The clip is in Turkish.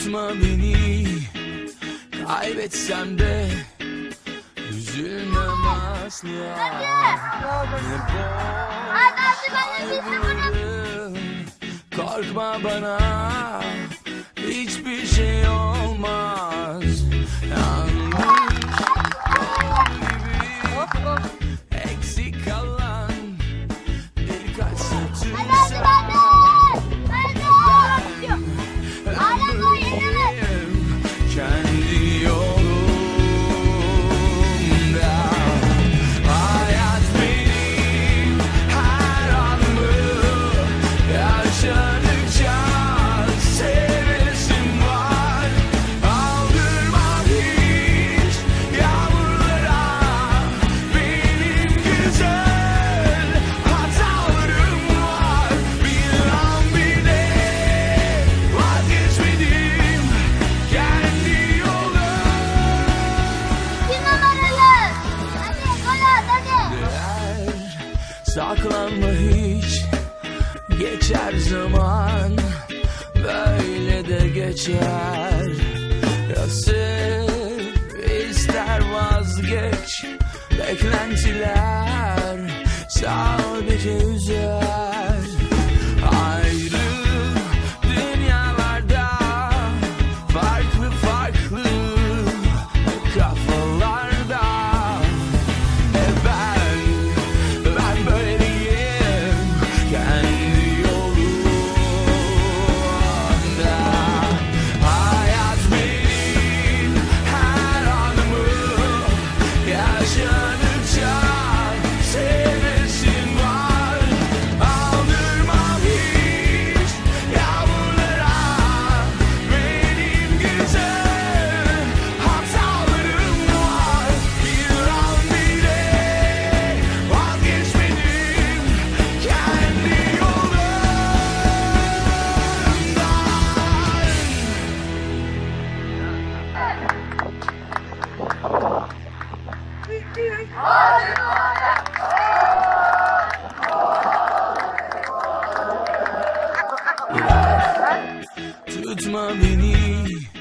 Unutma beni. Kaybetsem de Üzülmem asla. Ne Korkma bana. Hiçbir şey olmaz. Yanlış gibi. Eksik kalan Birkaç saçım Saklanma hiç Geçer zaman Böyle de geçer. Yazık ister vazgeç Beklentiler. Sadece Tutma beni.